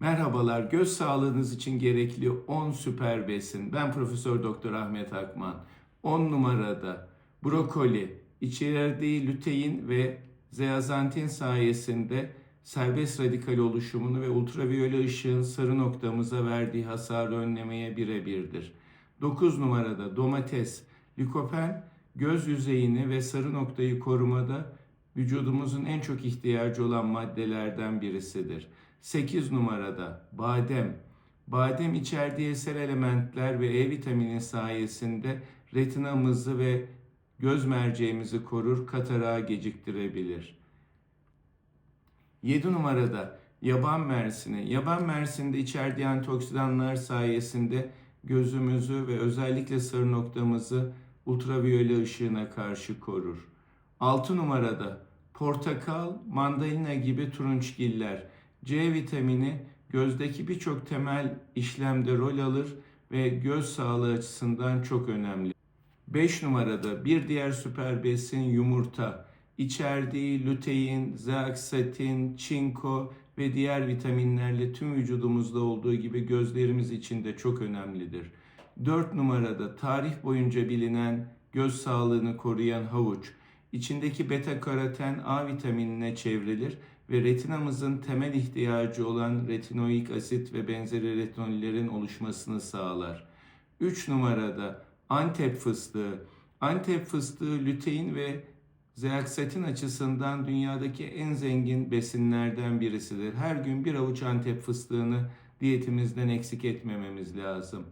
Merhabalar, göz sağlığınız için gerekli 10 süper besin. Ben Profesör Doktor Ahmet Akman. 10 numarada brokoli, içerdiği lütein ve zeaxantin sayesinde serbest radikal oluşumunu ve ultraviyole ışığın sarı noktamıza verdiği hasarı önlemeye birebirdir. 9 numarada domates, likopen göz yüzeyini ve sarı noktayı korumada vücudumuzun en çok ihtiyacı olan maddelerden birisidir. 8 numarada badem. Badem içerdiği eser elementler ve E vitamini sayesinde retinamızı ve göz merceğimizi korur, katarağı geciktirebilir. 7 numarada yaban mersini. Yaban mersinde içerdiği antioksidanlar sayesinde gözümüzü ve özellikle sarı noktamızı ultraviyole ışığına karşı korur. 6 numarada portakal, mandalina gibi turunçgiller. C vitamini gözdeki birçok temel işlemde rol alır ve göz sağlığı açısından çok önemli. 5 numarada bir diğer süper besin yumurta. İçerdiği lutein, zeaksatin, çinko ve diğer vitaminlerle tüm vücudumuzda olduğu gibi gözlerimiz için de çok önemlidir. 4 numarada tarih boyunca bilinen göz sağlığını koruyan havuç. İçindeki beta karoten A vitaminine çevrilir ve retinamızın temel ihtiyacı olan retinoik asit ve benzeri retinollerin oluşmasını sağlar. 3 numarada Antep fıstığı. Antep fıstığı lütein ve zeaksatin açısından dünyadaki en zengin besinlerden birisidir. Her gün bir avuç Antep fıstığını diyetimizden eksik etmememiz lazım.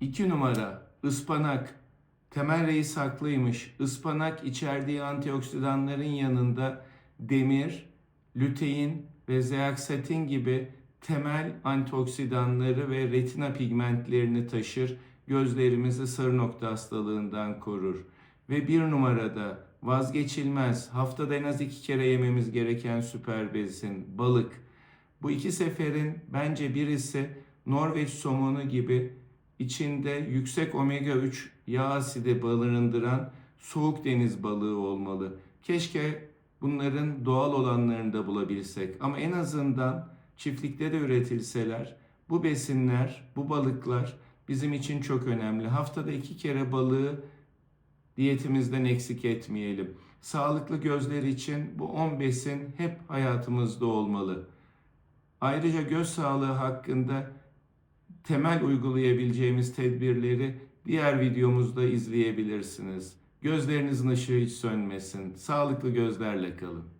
2 numara ıspanak. Temel reis haklıymış. Ispanak içerdiği antioksidanların yanında demir, lütein ve zeaksatin gibi temel antioksidanları ve retina pigmentlerini taşır. Gözlerimizi sarı nokta hastalığından korur. Ve bir numarada vazgeçilmez haftada en az iki kere yememiz gereken süper besin balık. Bu iki seferin bence birisi Norveç somonu gibi içinde yüksek omega 3 yağ asidi barındıran soğuk deniz balığı olmalı. Keşke bunların doğal olanlarını da bulabilsek ama en azından çiftlikte de üretilseler bu besinler, bu balıklar bizim için çok önemli. Haftada iki kere balığı diyetimizden eksik etmeyelim. Sağlıklı gözler için bu 10 besin hep hayatımızda olmalı. Ayrıca göz sağlığı hakkında temel uygulayabileceğimiz tedbirleri diğer videomuzda izleyebilirsiniz. Gözlerinizin ışığı hiç sönmesin. Sağlıklı gözlerle kalın.